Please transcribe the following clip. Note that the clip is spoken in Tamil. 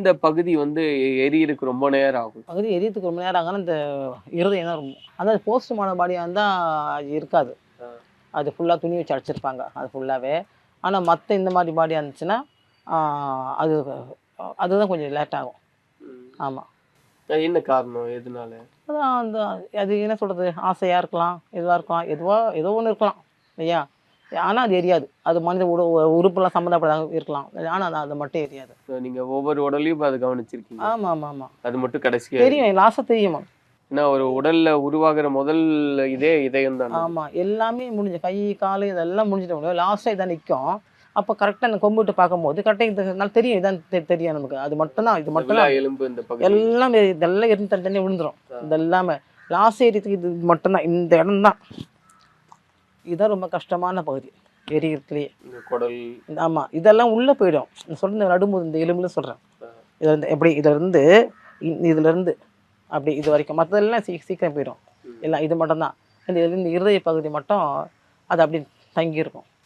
இந்த பகுதி வந்து எரியறதுக்கு ரொம்ப நேரம் ஆகும். பகுதி எரியத்துக்கு ரொம்ப நேரம் ஆகணும் இந்த இருதயம் தான் ரொம்ப அந்த போஸ்ட்மார்டம் பாடியாக இருந்தால் இருக்காது. அது ஃபுல்லாக துணி வச்சு அடைச்சிருப்பாங்க அது ஃபுல்லாகவே ஆனால் மற்ற இந்த மாதிரி பாடியாக இருந்துச்சுன்னா அது அதுதான் கொஞ்சம் லேட் ஆகும். ஆமாம் என்ன காரணம்? எதனால? அதான் அந்த அது என்ன சொல்கிறது ஆசையாக இருக்கலாம் எதுவாக இருக்கலாம் எதுவாக ஏதோ ஒன்று இருக்கலாம் இல்லையா? ஆனால் அது எரியாது. அது மனித உட உறுப்பெல்லாம் சம்மந்தப்பட்டதாக இருக்கலாம். ஆனால் அது அது மட்டும் எரியாது. So, நீங்க ஒவ்வொரு உடலையும் அதை கவனிச்சிருக்கீங்க. ஆமாம் ஆமாம் ஆமாம் அது மட்டும் கடைசியா தெரியும் லாஸ்ட்டாக தெரியுமா. ஏன்னா ஒரு உடல்ல உருவாகிற முதல் இதே இதயம் தான். ஆமாம் எல்லாமே முடிஞ்சு கை கால் இதெல்லாம் முடிஞ்சிட்டு முடியும். லாஸ்ட்டாக இதான் நிற்கும் அப்போ கரெக்டாக அந்த கொம்பிட்டு பார்க்கும்போது கரெக்டாக இது நல்லா தெரியும். இதான் தெரியும் நமக்கு. அது மட்டும்தான் இது மட்டும் தான் எலும்பு இந்த எல்லாம் இதெல்லாம் இருந்து தனி தனியாக விழுந்துரும். இது எல்லாமே லாஸ்ட் ஏரியத்துக்கு இது மட்டும்தான். இந்த இடம் தான் இதுதான் ரொம்ப கஷ்டமான பகுதி. எரியத்துலேயே குடல். ஆமாம் இதெல்லாம் உள்ளே போயிடும். நான் இந்த நடுமுது இந்த எலும்புல சொல்கிறேன் இதுல இருந்து எப்படி இதுலேருந்து இதுலேருந்து அப்படி இது வரைக்கும். மற்றதெல்லாம் சீ சீக்கிரம் போயிடும். எல்லாம் இது மட்டும்தான். இந்த இந்த இருதய பகுதி மட்டும் அது அப்படி தங்கியிருக்கும்.